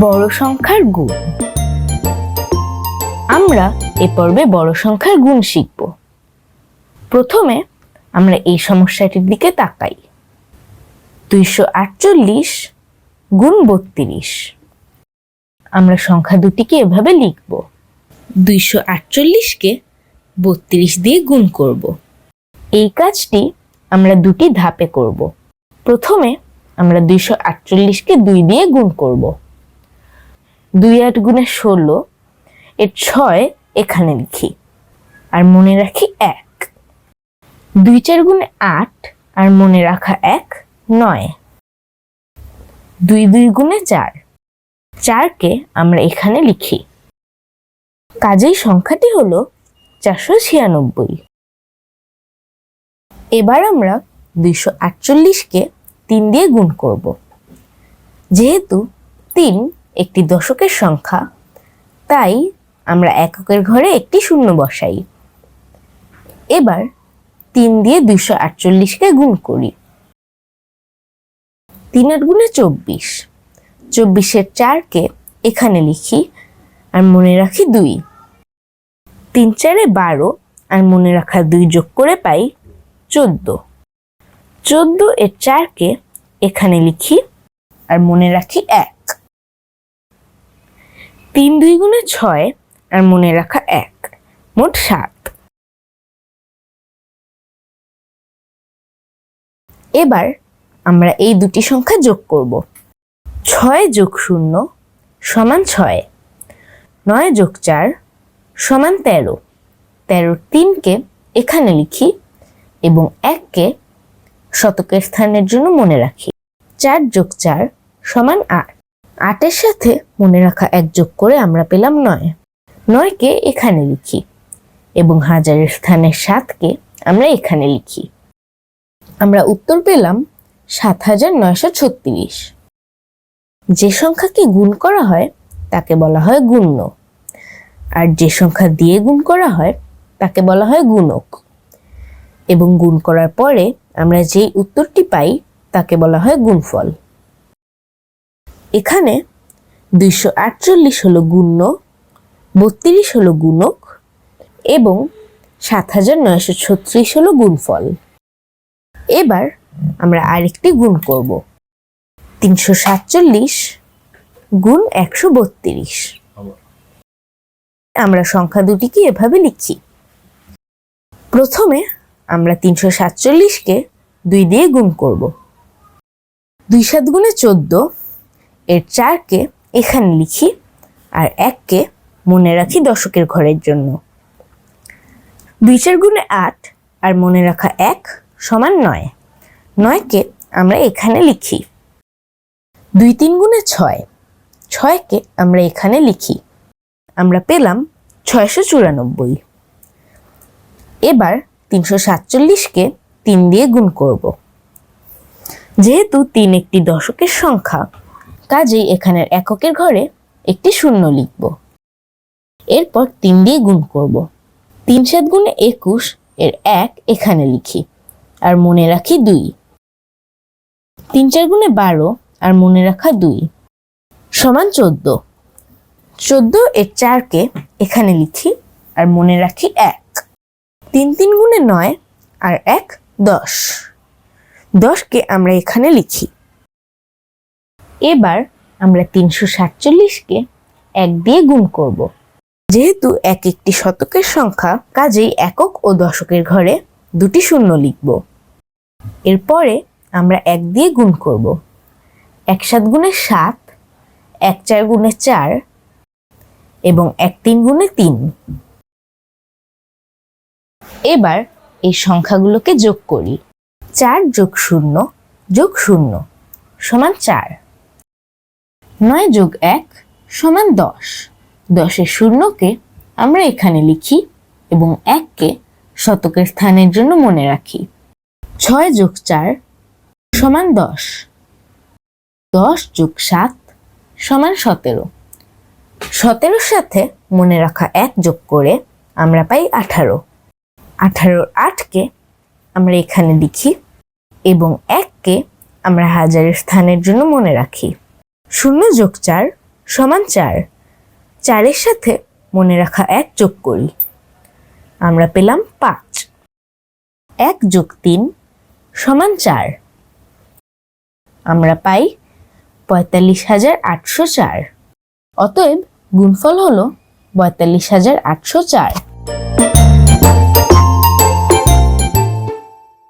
বড় সংখ্যার গুণ। আমরা এ পর্বে বড় সংখ্যার গুণ শিখব। প্রথমে আমরা এই সমস্যাটির দিকে তাকাই। দুইশো আটচল্লিশ গুণ বত্রিশ। আমরা সংখ্যা দুটিকে এভাবে লিখব। দুইশো আটচল্লিশকে বত্রিশ দিয়ে গুণ করব। এই কাজটি আমরা দুটি ধাপে করব। প্রথমে আমরা দুইশো আটচল্লিশকে দুই দিয়ে গুণ করব। দুই আট গুণে ষোলো, এর ছয় এখানে লিখি। আর মনে রাখি এক। দুই চার গুণে আট, আর মনে রাখা এক, নয়। দুই দুই গুণে চার। চারকে আমরা এখানে লিখি। কাজেই সংখ্যাটি হলো চারশো ছিয়ানব্বই। এবার আমরা দুইশো আটচল্লিশকে তিন দিয়ে গুণ করব। যেহেতু তিন একটি দশকের সংখ্যা। তাই আমরা এককের ঘরে একটি শূন্য বসাই। এবার তিন দিয়ে দুইশো আটচল্লিশকে গুণ করি। তিন আট গুণে চব্বিশ। চব্বিশের চারকে এখানে লিখি আর মনে রাখি দুই। তিন চারে বারো আর মনে রাখা দুই যোগ করে পাই চোদ্দ। চোদ্দ এর চারকে এখানে লিখি আর মনে রাখি এক। তিন দুই গুণে ছয় আর মনে রাখা এক, মোট সাত। এবার আমরা এই দুটি সংখ্যা যোগ করব। ছয় যোগ শূন্য সমান ছয়, নয় যোগ চার সমান তেরো। তেরোর তিনকে এখানে লিখি এবং এককে শতকের স্থানের জন্য মনে রাখি। চার যোগ চার সমান আট। আটের সাথে মনে রাখা এক যোগ করে আমরা পেলাম নয়। নয়কে এখানে লিখি এবং হাজারের স্থানের সাতকে আমরা এখানে লিখি। আমরা উত্তর পেলাম সাত হাজার নয়শো ছত্রিশ। যে সংখ্যাকে গুণ করা হয়, তাকে বলা হয় গুণ্য। আর যে সংখ্যা দিয়ে গুণ করা হয়, তাকে বলা হয় গুণক। এবং গুণ করার পরে আমরা যেই উত্তরটি পাই, তাকে বলা হয় গুণফল। এখানে দুইশো আটচল্লিশ হলো গুণ্য, বত্রিশ হলো গুণক এবং সাত হাজার নয়শো ছত্রিশ হলো গুণফল। এবার আমরা আরেকটি গুণ করব। তিনশো সাতচল্লিশ গুণ একশো বত্রিশ। আমরা সংখ্যা দুটিকে এভাবে লিখি। প্রথমে আমরা তিনশো সাতচল্লিশকে দুই দিয়ে গুণ করব। দুই সাত গুণে চোদ্দ এর চারকে এখানে লিখি আর এককে মনে রাখি দশকের ঘরের জন্য। দুই চার গুণে আট আর মনে রাখা এক সমান নয়। নয়কে আমরা এখানে লিখি। দুই তিন গুণে ছয়। ছয়কে আমরা এখানে লিখি। আমরা পেলাম ছয়শো চুরানব্বই। এবার তিনশো সাতচল্লিশকে তিন দিয়ে গুণ করব। যেহেতু তিন একটি দশকের সংখ্যা কাজেই এখানের এককের ঘরে একটি শূন্য লিখব। এরপর তিন দিয়ে গুণ করব। তিন সাত গুণে একুশ এর এক এখানে লিখি, আর মনে রাখি দুই। তিন চার গুণে বারো, আর মনে রাখা দুই। সমান চোদ্দ। চোদ্দ এর চারকে এখানে লিখি, আর মনে রাখি এক। তিন তিন গুণে নয়, আর এক দশ। দশকে আমরা এখানে লিখি এবার আমরা তিনশো সাতচল্লিশকে এক দিয়ে গুণ করব। যেহেতু এক একটি শতকের সংখ্যা, কাজেই একক ও দশকের ঘরে দুটি শূন্য লিখব। এরপরে আমরা এক দিয়ে গুণ করব। এক সাত গুণে সাত, এক চার গুণে চার এবং এক তিন গুণে তিন। এবার এই সংখ্যাগুলোকে যোগ করি। চার যোগ শূন্য যোগ শূন্য সমান চার। নয় যোগ এক সমান দশ। দশের শূন্যকে আমরা এখানে লিখি এবং এককে শতকের স্থানের জন্য মনে রাখি। ছয় যোগ চার সমান দশ। দশ যোগ সাত সমান সতেরো। সতেরোর সাথে মনে রাখা এক যোগ করে আমরা পাই আঠারো। আঠারোর আটকে আমরা এখানে লিখি এবং এককে আমরা হাজারের স্থানের জন্য মনে রাখি। শূন্য যোগ চার সমান চার। চারের সাথে মনে রাখা এক যোগ করি। আমরা পেলাম পাঁচ। এক যোগ তিন সমান চার। আমরা পাই পঁয়তাল্লিশ হাজার আটশো চার। অতএব গুণফল হলো পঁয়তাল্লিশ হাজার আটশো চার।